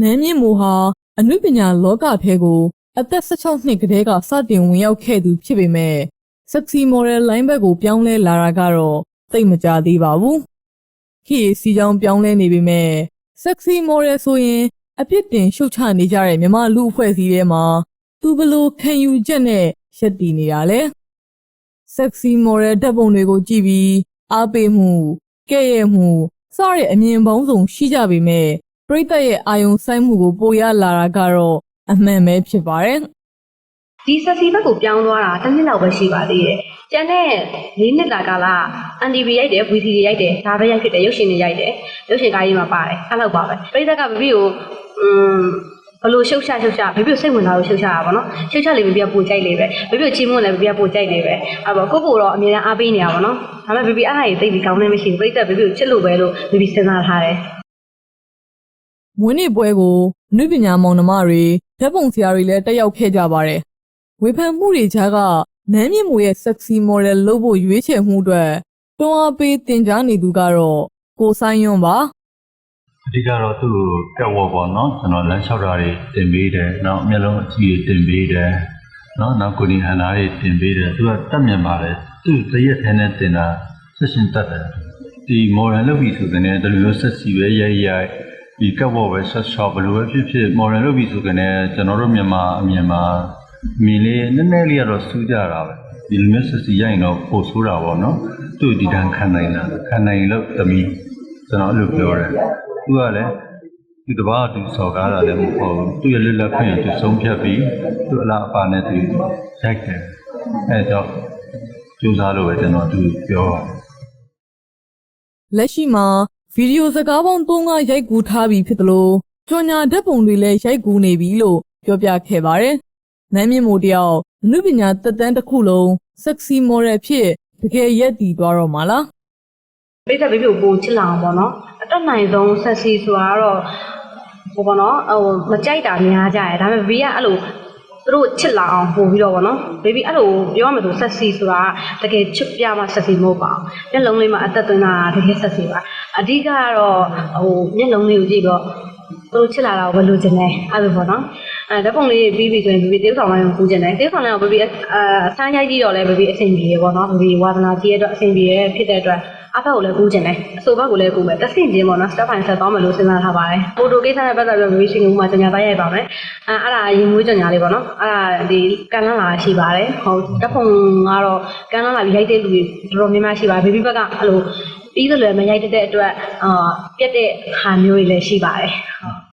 နန်းမြင့်မိုဟာအနုပညာလောကထဲကိုအသက်16နှစ်ကတည်းကစတင်ဝင်ရောက်ခဲ့သူဖြစ်ပေမဲ့ sexy model line ဘက်ကိုပြောင်းလဲလာတာကတော့သိပ်မကြသေးပါဘူး။ခေတ်စီကြောင်ပြောင်းလဲနေပေမဲ့ sexy model ဆိုရင်အပြစ်တင်ရှုတ်ချနေကြတဲ့မြမလူအဖွဲ့အစည်းထဲမှာသူဘလို့ခံယူချက်နဲ့ရက်တည်နေတာလဲ။ sexy model ဓာတ်ပုံတွေကိုကြည့်ပြီးအားပေးမှုကဲ့ရဲ့မှုစတဲ့အမြင်ပေါင်းစုံရှိကြပေမဲ့ ပရိသတ်ရဲ့အာယုံစိုက်မှုကိုပိုရလာတာကတော့အမှန်ပဲဖြစ်ပါတယ်ဒီဆက်စီဘက်ကိုပြောင်းသွားတာတစ်နှစ်လောက်ပဲရှိပါသေးတယ်။ကျန်တဲ့၄နှစ်တာကာလအန်တီဗီရိုက်တယ် VC တွေရိုက်တယ်ဒါပဲရိုက်ဖြစ်တယ်ရုပ်ရှင်တွေရိုက်တယ်ရုပ်ရှင်ကားကြီးမှာပါတယ်အဲ့လောက်ပါပဲပရိသတ်ကဘဘီကိုอืมဘလို့ရှုပ်ရှာရှုပ်ရှာဘဘီကိုစိတ်ဝင်စားလို့ရှုပ်ရှာတာပေါ့နော်ရှုပ်ရှာလေးဘဘီကပိုကြိုက်လေးပဲဘဘီကိုချီးမွမ်းလည်းဘဘီကပိုကြိုက်လေးပဲအဲ့ပေါ့ကိုကိုတော့အမြဲတမ်းအားပေးနေတာပေါ့နော်ဒါပေမဲ့ဘဘီအားရည်သိပြီးကောင်းနေမရှိဘူးပရိသတ်ဘဘီကိုချစ်လို့ပဲလို့ဘဘီစဉ်းစားထားတယ်။ မွေးနေ့ပွဲကိုနုပညာမောင်နှမတွေဓာတ်ပုံဆရာတွေလည်းတက်ရောက်ခဲ့ကြပါတယ်။ဝေဖန်မှုတွေကြားကနန်းမြင့်မိုရဲ့ sexy model လုပ်ဖို့ရွေးချယ်မှုအတွက်တွန်းအားပေးတင် जा နေသူကတော့ကိုဆိုင်ယွန်းပါအဓိကတော့သူ့ကိုကက်ဝေါ်ပေါ့နော်ကျွန်တော်လမ်းလျှောက်တာတွေတင်ပေးတယ်နောက်မျက်လုံးအကြည့်တွေတင်ပေးတယ်နော်နောက်ကိုယ်ဒီဟန်သားတွေတင်ပေးတယ်သူကတက်မြင်ပါတယ်သူ့တရက်ထဲနဲ့တင်တာဆက်ရှင်တက်တယ်ဒီမော်ဒန်လုပ်ပြီးဆိုတဲ့တလူမျိုးဆက်စီပဲရိုက်ရိုက် ဒီကက်ဝေါ်ပဲဆက်ရှော့ဘယ်လိုပဲဖြစ်ဖြစ်မော်ဒန်လုပ်ပြီးဆိုတဲ့ကျွန်တော်တို့မြန်မာအမြင်မှာမြင်လေးနည်းနည်းလေးကတော့စူးကြတာပဲဒီလိုမျိုးဆက်စီရိုက်ရင်တော့ပိုဆိုးတာပေါ့နော်သူ့ဒီတန်းခံနိုင်တာခံနိုင်လို့သမီးကျွန်တော်အဲ့လိုပြောတယ်သူကလည်းဒီတဘာသူစော်ကားတာလည်းမဟုတ်ဘူးသူရဲ့လက်လက်ဖွင့်သူဆုံးဖြတ်ပြီးသူအလားအပါနဲ့သူရိုက်တယ်အဲတော့ကြိုးစားလို့ပဲကျွန်တော်သူပြောပါတယ်။လက်ရှိမှာ ဗီဒီယိုစကားပေါင်း3ကရိုက်ကူးထားပြီးဖြစ်သလိုကြော်ညာဓာတ်ပုံတွေလည်းရိုက်ကူးနေပြီလို့ပြောပြခဲ့ပါတယ်။နန်းမြင့်မိုတယောက်အနုပညာတက်တန်းတစ်ခုလုံး sexy model ဖြစ်တကယ်ရက်တည်သွားတော့မှာလားပိတ်သက်ဘေဘီကိုပိုချစ်လာအောင်ပေါ့နော်အတက်နိုင်ဆုံးဆက်စီဆိုတာကတော့ဟိုပေါ့နော်ဟိုမကြိုက်တာများကြတယ်ဒါပေမဲ့ဘေဘီကအဲ့လိုသူတို့ချစ်လာအောင်ပို့ပြီးတော့ပေါ့နော်ဘေဘီအဲ့လိုပြောရမယ်ဆိုဆက်စီဆိုတာတကယ်ချစ်ပြမှဆက်စီမဟုတ်ပါဘူးမျက်လုံးလေးမှာအသက်သွင်းတာတကယ်ဆက်စီပါ အဓိကကတော့ဟိုမျက်လုံးလေးကိုကြည့်တော့သူတို့ချစ်လာတာကိုဘယ်လိုချင်လဲအဲ့လိုပေါ့နော်အဲဓာတ်ပုံလေးပြီးပြီဆိုရင်ဘေဘီတေးဆောင်လိုက်ကိုကူးချင်တယ်တေးဆောင်လိုက်ကိုဘေဘီအဆန်းရိုက်ကြည့်တော့လဲဘေဘီအဆင်ပြေရပေါ့နော်ဘေဘီဝါသနာကြီးရဲ့အတွက်အဆင်ပြေရဖြစ်တဲ့အတွက်အဖက်ကိုလည်းကူးကျင်တယ်အဆိုဘက်ကိုလည်းကူးမယ်တစ်ဆင့်ချင်းပေါ့နော် step by step သွားမယ်လို့စဉ်းစားထားပါတယ်ဖိုတိုကိစ္စနဲ့ပတ်သက်ပြီး revision ကိုမှကြညာသားရိုက်ပါမယ်အဲအဲ့ဒါရင်မွေးကြညာလေးပေါ့နော်အဲ့ဒါဒီကန်လန်းလာရှိပါတယ်ဟုတ်တက်ဖုံကတော့ကန်လန်းလာပြီးရိုက်တဲ့လူတွေတော်တော်များများရှိပါတယ်ဘေဘီဘက်ကအဲ့လို ပြီးသလိုမရိုက်တဲ့အတွက်အာပြက်တဲ့ဟာမျိုးတွေလည်းရှိပါတယ်ဟုတ်